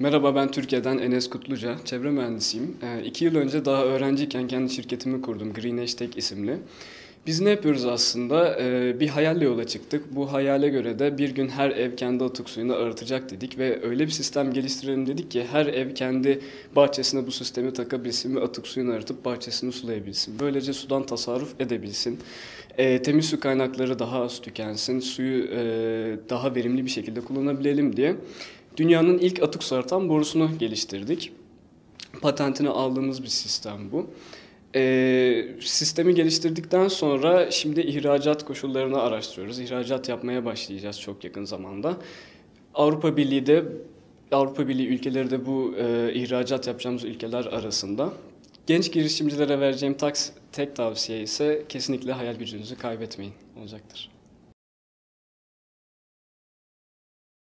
Merhaba ben Türkiye'den Enes Kutluca, çevre mühendisiyim. Ee, iki yıl önce daha öğrenciyken kendi şirketimi kurdum, Green Hashtag isimli. Biz ne yapıyoruz aslında? Ee, bir hayalle yola çıktık. Bu hayale göre de bir gün her ev kendi atık suyunu arıtacak dedik ve öyle bir sistem geliştirelim dedik ki her ev kendi bahçesine bu sistemi takabilsin ve atık suyunu arıtıp bahçesini sulayabilsin. Böylece sudan tasarruf edebilsin. Ee, temiz su kaynakları daha az tükensin, suyu e, daha verimli bir şekilde kullanabilelim diye dünyanın ilk atık su arıtan borusunu geliştirdik. Patentini aldığımız bir sistem bu. Ee, sistemi geliştirdikten sonra şimdi ihracat koşullarını araştırıyoruz. İhracat yapmaya başlayacağız çok yakın zamanda. Avrupa Birliği de Avrupa Birliği ülkeleri de bu e, ihracat yapacağımız ülkeler arasında. Genç girişimcilere vereceğim tek tavsiye ise kesinlikle hayal gücünüzü kaybetmeyin olacaktır.